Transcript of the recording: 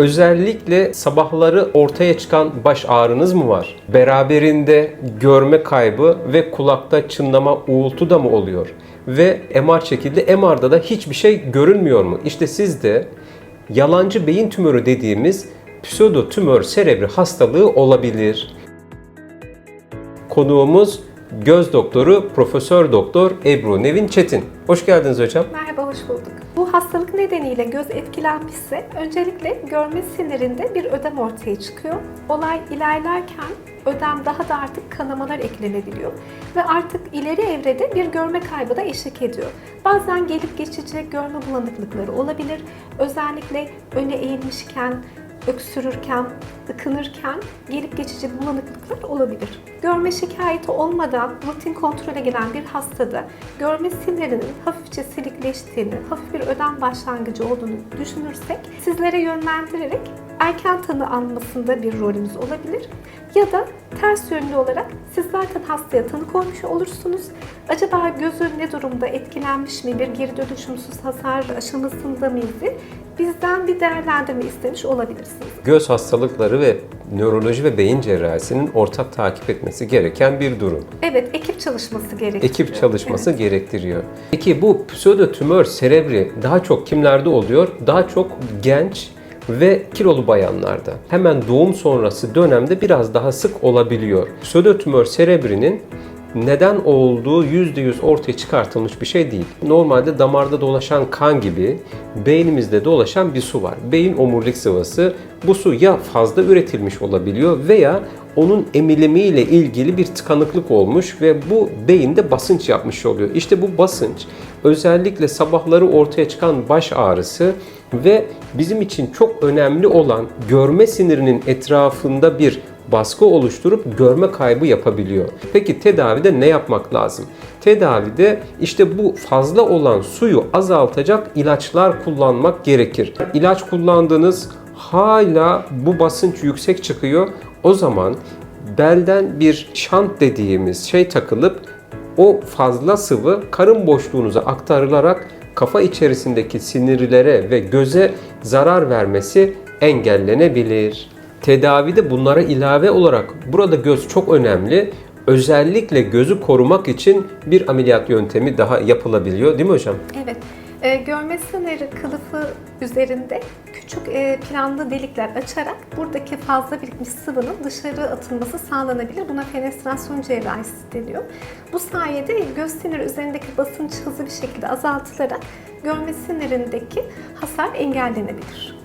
Özellikle sabahları ortaya çıkan baş ağrınız mı var? Beraberinde görme kaybı ve kulakta çınlama, uğultu da mı oluyor? Ve MR çekildi. MR'da da hiçbir şey görünmüyor mu? İşte sizde yalancı beyin tümörü dediğimiz pseudo tümör serebri hastalığı olabilir. Konuğumuz göz doktoru Profesör Doktor Ebru Nevin Çetin. Hoş geldiniz hocam. Merhaba, hoş bulduk. Bu hastalık nedeniyle göz etkilenmişse öncelikle görme sinirinde bir ödem ortaya çıkıyor. Olay ilerlerken ödem daha da artık kanamalar eklenebiliyor ve artık ileri evrede bir görme kaybı da eşlik ediyor. Bazen gelip geçici görme bulanıklıkları olabilir. Özellikle öne eğilmişken, öksürürken, ıkınırken gelip geçici bulanıklıklar olabilir. Görme şikayeti olmadan rutin kontrole gelen bir hastada görme sinirinin hafifçe silikleştiğini, hafif bir ödem başlangıcı olduğunu düşünürsek sizlere yönlendirerek erken tanı almasında bir rolümüz olabilir. Ya da ters yönlü olarak siz zaten hastaya tanı koymuş olursunuz. Acaba gözü ne durumda etkilenmiş mi, bir geri dönüşümsüz hasar aşamasında diye bizden bir değerlendirme istemiş olabilirsiniz. Göz hastalıkları ve nöroloji ve beyin cerrahisinin ortak takip etmesi gereken bir durum. Evet, ekip çalışması gerekiyor. Ekip çalışması Evet. gerektiriyor. Peki bu pseudo tümör serebri daha çok kimlerde oluyor? Daha çok genç ve kilolu bayanlarda. Hemen doğum sonrası dönemde biraz daha sık olabiliyor. Pseudo tümör serebrinin neden olduğu %100 ortaya çıkartılmış bir şey değil. Normalde damarda dolaşan kan gibi beynimizde dolaşan bir su var. Beyin omurilik sıvısı. Bu su ya fazla üretilmiş olabiliyor veya onun emilimiyle ilgili bir tıkanıklık olmuş ve bu beyinde basınç yapmış oluyor. İşte bu basınç özellikle sabahları ortaya çıkan baş ağrısı ve bizim için çok önemli olan görme sinirinin etrafında bir baskı oluşturup görme kaybı yapabiliyor. Peki tedavide ne yapmak lazım? Tedavide işte bu fazla olan suyu azaltacak ilaçlar kullanmak gerekir. İlaç kullandığınız hala bu basınç yüksek çıkıyor. O zaman belden bir şant dediğimiz şey takılıp o fazla sıvı karın boşluğunuza aktarılarak kafa içerisindeki sinirlere ve göze zarar vermesi engellenebilir. Tedavide bunlara ilave olarak burada göz çok önemli. Özellikle gözü korumak için bir ameliyat yöntemi daha yapılabiliyor değil mi hocam? Evet. E, görme siniri kılıfı üzerinde küçük e, planlı delikler açarak buradaki fazla birikmiş sıvının dışarı atılması sağlanabilir. Buna fenestrasyon cerrahisi deniyor. Bu sayede göz siniri üzerindeki basınç hızlı bir şekilde azaltılarak görme sinirindeki hasar engellenebilir.